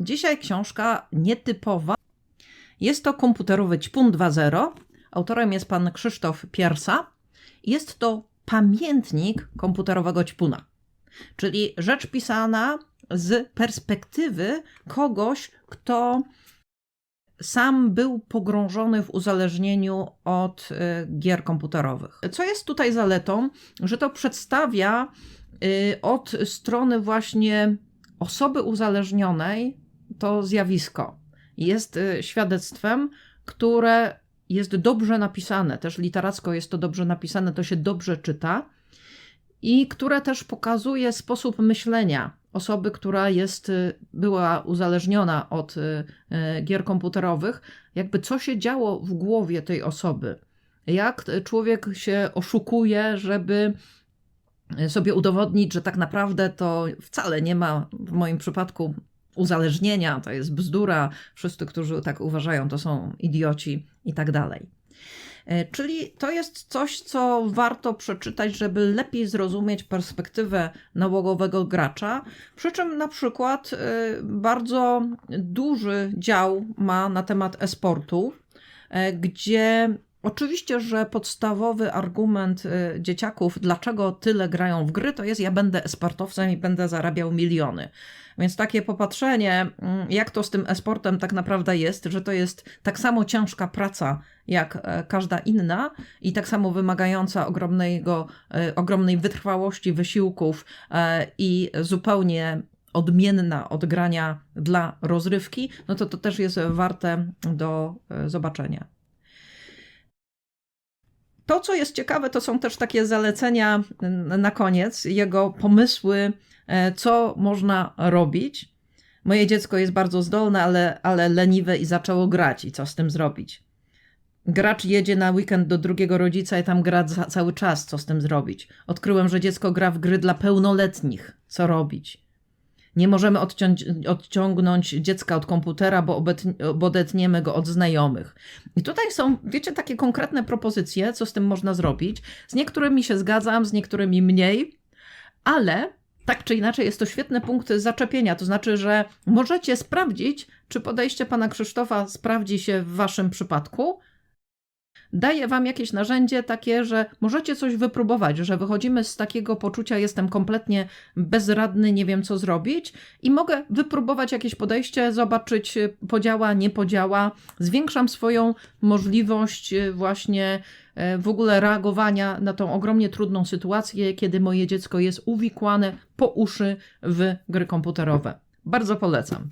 Dzisiaj książka nietypowa. Jest to komputerowy Ćpun 2.0. Autorem jest pan Krzysztof Piersa. Jest to pamiętnik komputerowego ćpuna, czyli rzecz pisana z perspektywy kogoś, kto sam był pogrążony w uzależnieniu od y, gier komputerowych. Co jest tutaj zaletą, że to przedstawia y, od strony właśnie osoby uzależnionej to zjawisko. Jest y, świadectwem, które jest dobrze napisane, też literacko jest to dobrze napisane, to się dobrze czyta i które też pokazuje sposób myślenia osoby, która jest, y, była uzależniona od y, gier komputerowych, jakby co się działo w głowie tej osoby. Jak człowiek się oszukuje, żeby sobie udowodnić, że tak naprawdę to wcale nie ma w moim przypadku uzależnienia, to jest bzdura, wszyscy, którzy tak uważają, to są idioci i tak dalej. E, Czyli to jest coś, co warto przeczytać, żeby lepiej zrozumieć perspektywę nałogowego gracza. Przy czym na przykład e, bardzo duży dział ma na temat e-sportu, e, gdzie oczywiście, że podstawowy argument e, dzieciaków, dlaczego tyle grają w gry, to jest ja będę e-sportowcem i będę zarabiał miliony. Więc takie popatrzenie, mm, jak to z tym e-sportem tak naprawdę jest, że to jest tak samo ciężka praca jak e, każda inna i tak samo wymagająca ogromnego, e, ogromnej wytrwałości, wysiłków e, i zupełnie odmienna od grania dla rozrywki, no to to też jest warte do zobaczenia. To, co jest ciekawe, to są też takie zalecenia na koniec, jego pomysły, e, co można robić. Moje dziecko jest bardzo zdolne, ale, ale leniwe i zaczęło grać. I co z tym zrobić? Gracz jedzie na weekend do drugiego rodzica i tam gra cały czas. Co z tym zrobić? Odkryłem, że dziecko gra w gry dla pełnoletnich. Co robić? Nie możemy odciąć, odciągnąć dziecka od komputera, bo, obet- bo odetniemy go od znajomych. I tutaj są, wiecie, takie konkretne propozycje, co z tym można zrobić. Z niektórymi się zgadzam, z niektórymi mniej, ale tak czy inaczej jest to świetny punkt zaczepienia. To znaczy, że możecie sprawdzić, czy podejście pana Krzysztofa sprawdzi się w waszym przypadku. Daję wam jakieś narzędzie takie, że możecie coś wypróbować, że wychodzimy z takiego poczucia, jestem kompletnie bezradny, nie wiem co zrobić i mogę wypróbować jakieś podejście, zobaczyć y, podziała, nie podziała. Zwiększam swoją możliwość y, właśnie y, w ogóle reagowania na tą ogromnie trudną sytuację, kiedy moje dziecko jest uwikłane po uszy w gry komputerowe. Bardzo polecam.